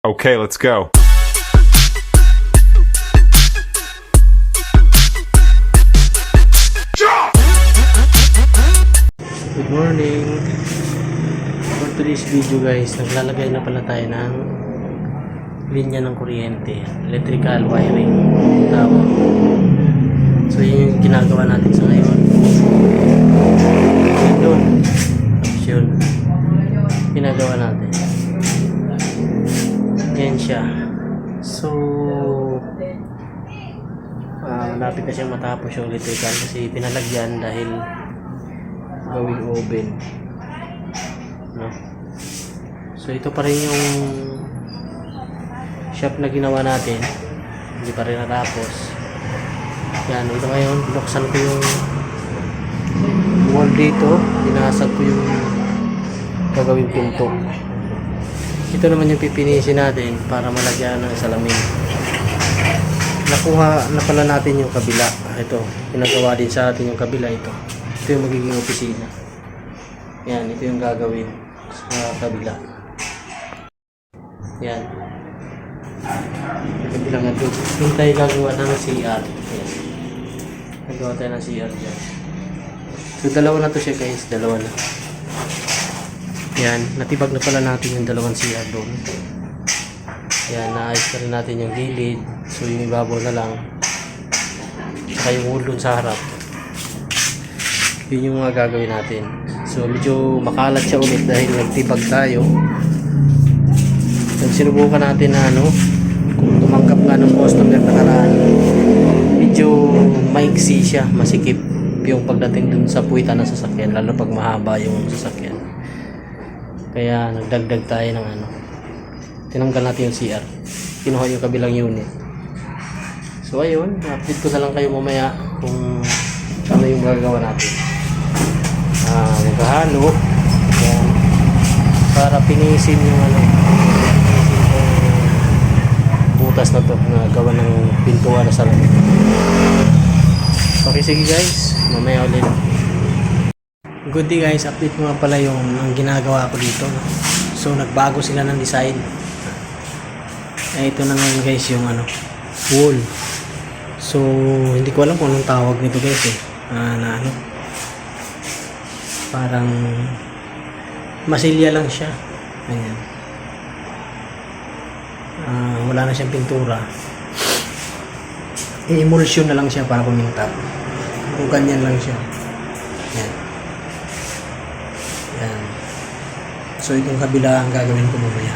Okay, let's go. Good morning! For today's video guys, naglalagay na pala tayo ng linya ng kuryente, electrical wiring tawag. So yun yung ginagawa natin sa ngayon. Siya. So, ah malapit na siyang matapos yung electrical kasi pinalagyan dahil gawing oven. No? So ito pa rin yung shop na ginawa natin. Hindi pa rin natapos. Yan, ito ngayon, binuksan ko yung wall dito. Binasag ko yung gagawing pinto. Ito naman yung pipinisin natin para malagyan ng salamin. Nakuha na pala natin yung kabila. Ito, pinagawa din sa atin yung kabila ito. Ito yung magiging opisina. Yan, ito yung gagawin sa kabila. Yan. Ito bilang ito. Yung tayo gagawa ng CR. Yan. Gagawa tayo ng CR dyan. So, dalawa na to siya guys. Dalawa na. Yan. Natibag na pala natin yung dalawang CR doon. Yan. Naayos na rin natin yung gilid. So, yung ibabaw na lang. Saka yung dun sa harap yun yung mga gagawin natin. So, medyo makalat siya ulit dahil nagtibag tayo. Nagsinubukan natin na ano, kung tumanggap nga ng customer na karaan, medyo maiksi siya, masikip yung pagdating dun sa puwitan ng sasakyan, lalo pag mahaba yung sasakyan. Kaya nagdagdag tayo ng ano, tinanggal natin yung CR. Kinuha yung kabilang unit. So ayun, update ko na lang kayo mamaya kung ano yung gagawa natin. Ah maghahalo. Para pinisin yung ano pinisin yung butas na to na gawa ng pintuan na salamin okay sige guys. Mamaya ulit good day guys. Update ko nga pala yung ang ginagawa ko dito so nagbago sila ng design. Eh ito na ngayon guys yung ano wall so hindi ko alam kung anong tawag nito guys eh. Ah, na ano. Parang masilya lang siya. Ganyan Ah, wala na siyang pintura. I-emulsion na lang siya para kumintab o ganyan lang siya yan yan so itong kabila ang gagawin ko mamaya.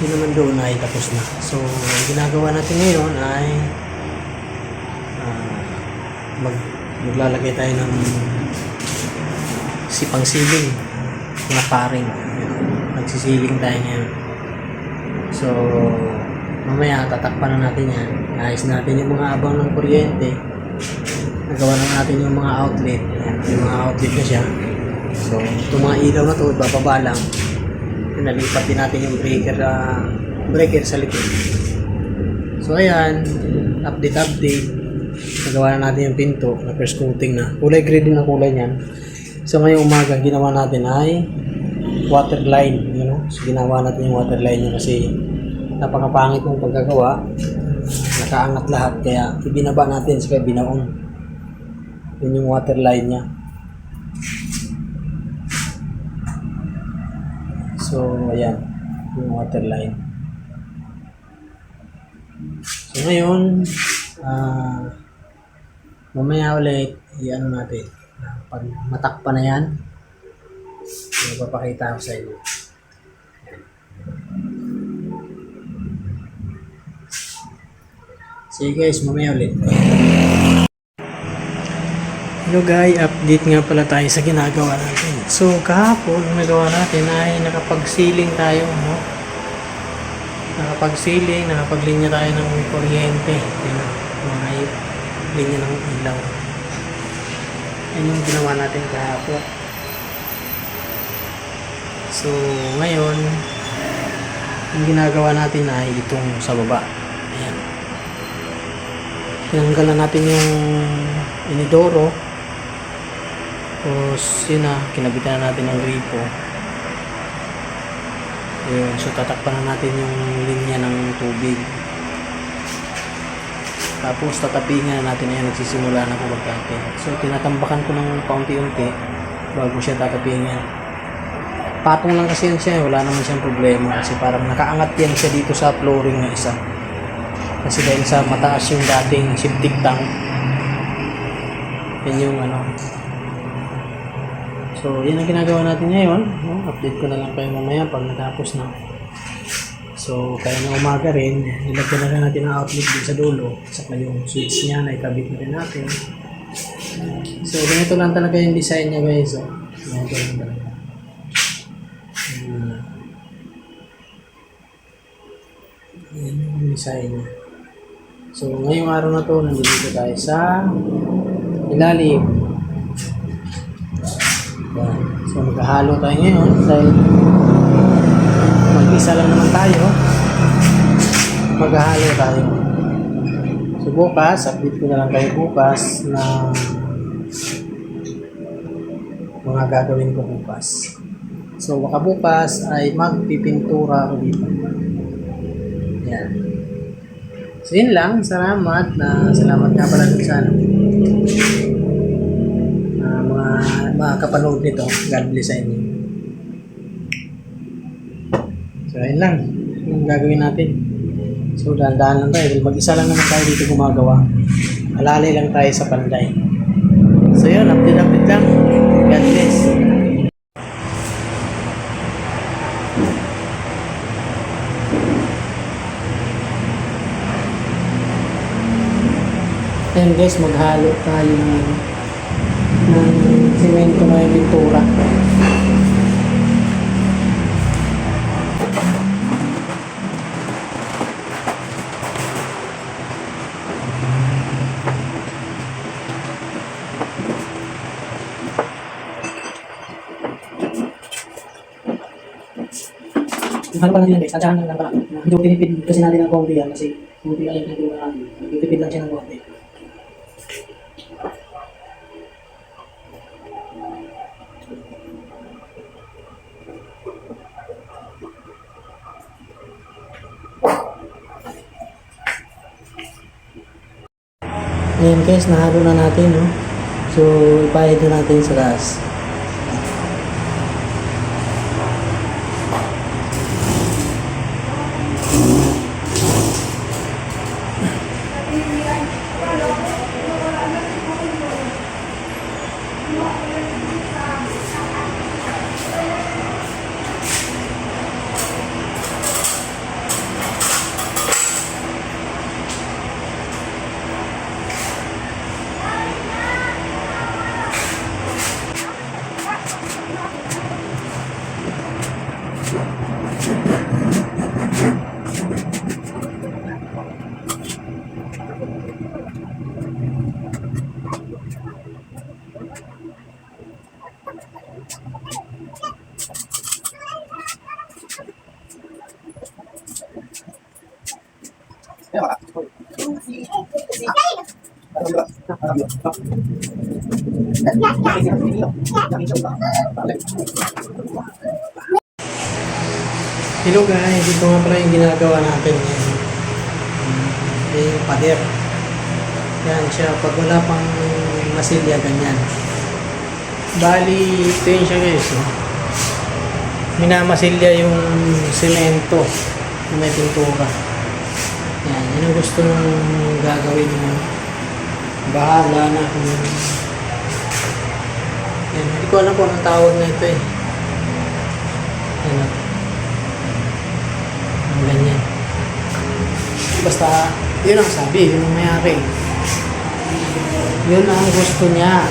Yun naman doon ay tapos na. So ang ginagawa natin ngayon ay ah, mag maglalagay tayo ng sipang siling mga paring. Nagsisiling tayo ngayon. So mamaya tatakpan na natin yan. Ayos natin yung mga abang ng kuryente. Nagawa na natin yung mga outlet. Yan, yung mga outlet na siya so itong mga ilaw na to bababa lang. Nalipat din natin yung breaker ah, breaker sa likod. So ayan. Update update. Nagawa na natin yung pinto. Na first coating na. Kulay gray din ang kulay niyan. So ngayong umaga ginawa natin ay water line you know? So ginawa natin yung water line niya kasi napakapangit ng pagkagawa nakaangat lahat kaya ibinaba natin sa binaon yun yung water line niya so ayan yung water line so ngayon ah mamaya ulit i-ano natin ah, pag matakpan na yan magpapakita ko sa inyo Sige guys, mamaya ulit. Hello guys, update nga pala tayo sa ginagawa natin. So kahapon, ang nagawa natin ay nakapagsiling tayo. No? Nakapagsiling, nakapaglinya tayo ng kuryente. Yan, mga linya ng ilaw. Yan yung ginawa natin kahapon. So ngayon, yung ginagawa natin ay itong sa baba. Ayan. Tinanggal na natin yung inidoro. Tapos, yun na, kinabitan na natin ng gripo. Yun, so tatakpan na natin yung linya ng tubig. Tapos tatapingan na natin ayan, nagsisimula na kumagkate. So tinatambakan ko ng paunti-unti bago siya tatapingan. Patong lang kasi yan siya, eh. wala naman siyang problema kasi parang nakaangat yan siya dito sa flooring na isa. Kasi dahil sa mataas yung dating septic tank, yan yung ano. So, yan ang ginagawa natin ngayon. Update ko na lang kayo mamaya pag natapos na. So, kaya na umaga rin, nilagyan na lang natin ang outlet din sa dulo. Saka yung switch niya na ikabit na rin natin. So, ganito lang talaga yung design niya guys. Oh. Ganito lang talaga. Hmm. Yung design niya. So, ngayong araw na to, nandito tayo sa ilalim. So, maghahalo tayo ngayon dahil mag-isa lang naman tayo. Maghahalo tayo. So, bukas, update ko na lang kayo bukas na mga gagawin ko bukas. So, baka bukas ay magpipintura ako. Yan. So, yun lang. Salamat na salamat nga pala sa ano, ah, mga mga kapanood nito. God bless sa inyo. So, yun lang. Yung gagawin natin. So, dahan-dahan lang tayo. Mag-isa lang naman tayo dito gumagawa. Alalay lang tayo sa panday. So, yun. Update-update lang. God bless. Ayan guys, maghalo tayo ng, ano, ng semento na yung pintura. Ano pa natin yan guys, tadyahan lang pala. Hindi ko tinipid kasi natin ng konti yan kasi konti lang yung pintura natin. Titipid lang siya ng konti. Ayan guys, nahalo na natin, no? So, ibayad na natin sa taas. Hello guys, ito nga pala yung ginagawa natin ngayon. Yung yung pader. Yan siya, pag wala pang masilya, ganyan. Bali, ito yun siya guys. Oh. Minamasilya yung semento na may pintura. Yan, yun ang gusto nung gagawin mo. Bahala na kung... Yan, hindi ko alam kung anong tawag na ito eh. Yan, oh. Ang ganyan. Basta, yun ang sabi, yun ang mayari. Yun ang gusto niya.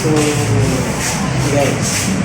So, guys.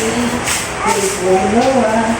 May buhay